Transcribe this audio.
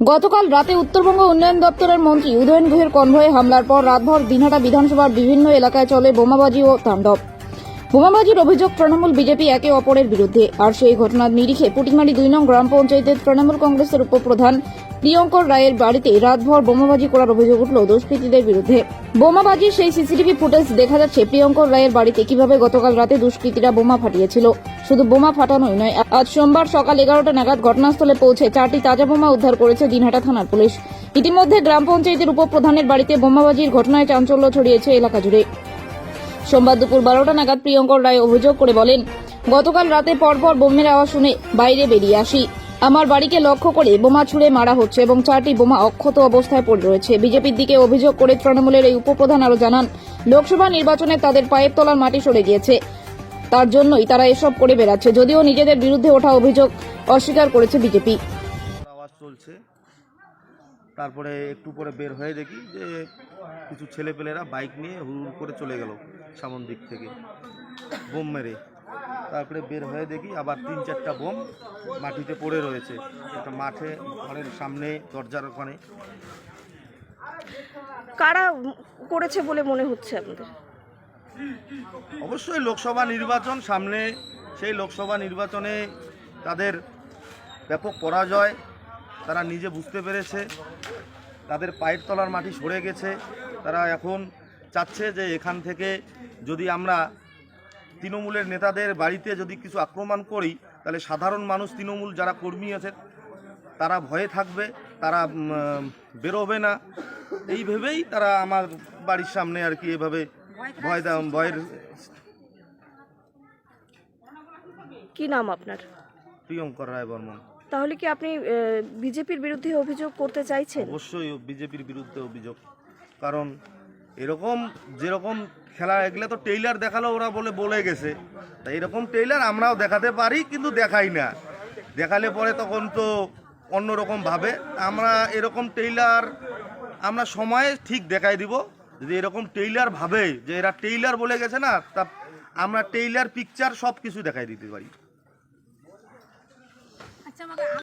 গতকাল রাতে উত্তরবঙ্গ উন্নয়ন দপ্তরের মন্ত্রী উদয়ন গুহের কনভয়ে হামলার পর রাতভর দিনহাটা বিধানসভার বিভিন্ন এলাকায় চলে বোমাবাজি ও তাণ্ডব। বোমাবাজির অভিযোগ তৃণমূল বিজেপি একে অপরের বিরুদ্ধে। আর সেই ঘটনার নিরিখে পুটিমারি দুই নং গ্রাম পঞ্চায়েতের তৃণমূল কংগ্রেসের উপপ্রধান প্রিয়ঙ্কর রায়ের বাড়িতে রাতভর বোমাবাজি করার অভিযোগ উঠল দুষ্কৃতীদের বিরুদ্ধে। বোমাবাজির সেই সিসিটিভি ফুটেজ দেখা যাচ্ছে প্রিয়ঙ্কর রায়ের বাড়িতে কীভাবে গতকাল রাতে দুষ্কৃতীরা বোমা ফাটিয়েছিল। শুধু বোমা ফাটানোই নয়, আজ সোমবার সকাল এগারোটা নাগাদ ঘটনাস্থলে পৌঁছে চারটি তাজা বোমা উদ্ধার করেছে দিনহাটা থানার পুলিশ। ইতিমধ্যে গ্রাম পঞ্চায়েতের উপপ্রধানের বাড়িতে বোমাবাজির ঘটনায় চাঞ্চল্য ছড়িয়েছে এলাকা জুড়ে। সোমবার দুপুর বারোটা নাগাদ প্রিয়ঙ্কর রায় অভিযোগ করে বলেন, গতকাল রাতে পরপর বোমের আওয়াজ শুনে বাইরে বেরিয়ে আসি। আমার বাড়িকে লক্ষ্য করে বোমা ছুড়ে মারা হচ্ছে এবং চারটি বোমা অক্ষত অবস্থায় পড়ে রয়েছে। বিজেপির দিকে অভিযোগ করে তৃণমূলের এই উপপ্রধান আরও জানান, লোকসভা নির্বাচনে তাদের পায়ের তলার মাটি সরে গিয়েছে। তার জন্যই তারা এসব করে বেড়াচ্ছে, যদিও নিজেদের বিরুদ্ধে ওঠা অভিযোগ অস্বীকার করেছে বিজেপি। তারপরে একটু পরে বের হয়ে দেখি যে কিছু ছেলেপেলেরা বাইক নিয়ে হুড় করে চলে গেল সামন দিক থেকে, বোম মেরে। তারপরে বের হয়ে দেখি আবার তিন চারটা বোম মাটিতে পড়ে রয়েছে। একটা মাঠে ঘরের সামনে দরজার ওখানে। কারা করেছে বলে মনে হচ্ছে আপনাদের? অবশ্যই লোকসভা নির্বাচন সামনে সেই লোকসভা নির্বাচনে তাদের ব্যাপক পরাজয় তারা নিজে বুঝতে পেরেছে তাদের পায়ের তলার মাটি সরে গেছে তারা এখন চাচ্ছে যে এখান থেকে যদি আমরা তৃণমূলের নেতাদের বাড়িতে যদি কিছু আক্রমণ করি তাহলে সাধারণ মানুষ তৃণমূল যারা কর্মী আছে তারা ভয়ে থাকবে তারা বেরোবে না। এই ভেবেই তারা আমার বাড়ির সামনে আর কি এভাবে ভয় দাম ভয়ের কি নাম আপনার? প্রিয়ঙ্কর রায় বর্মন। তাহলে কি আপনি বিজেপির বিরুদ্ধে অভিযোগ করতে চাইছেন? অবশ্যই বিজেপির বিরুদ্ধে অভিযোগ। কারণ এরকম যেরকম খেলা এগুলো তো টেইলার দেখাল, ওরা বলে বলে গেছে। তা এরকম টেইলার আমরাও দেখাতে পারি, কিন্তু দেখাই না। দেখালে পরে তখন তো অন্যরকম ভাবে। আমরা এরকম টেইলার, আমরা সময়ে ঠিক দেখাই দিব। যদি এরকম টেইলার ভাবে যে এরা টেইলার বলে গেছে না, তা আমরা টেইলার পিকচার সব কিছু দেখাই দিতে পারি।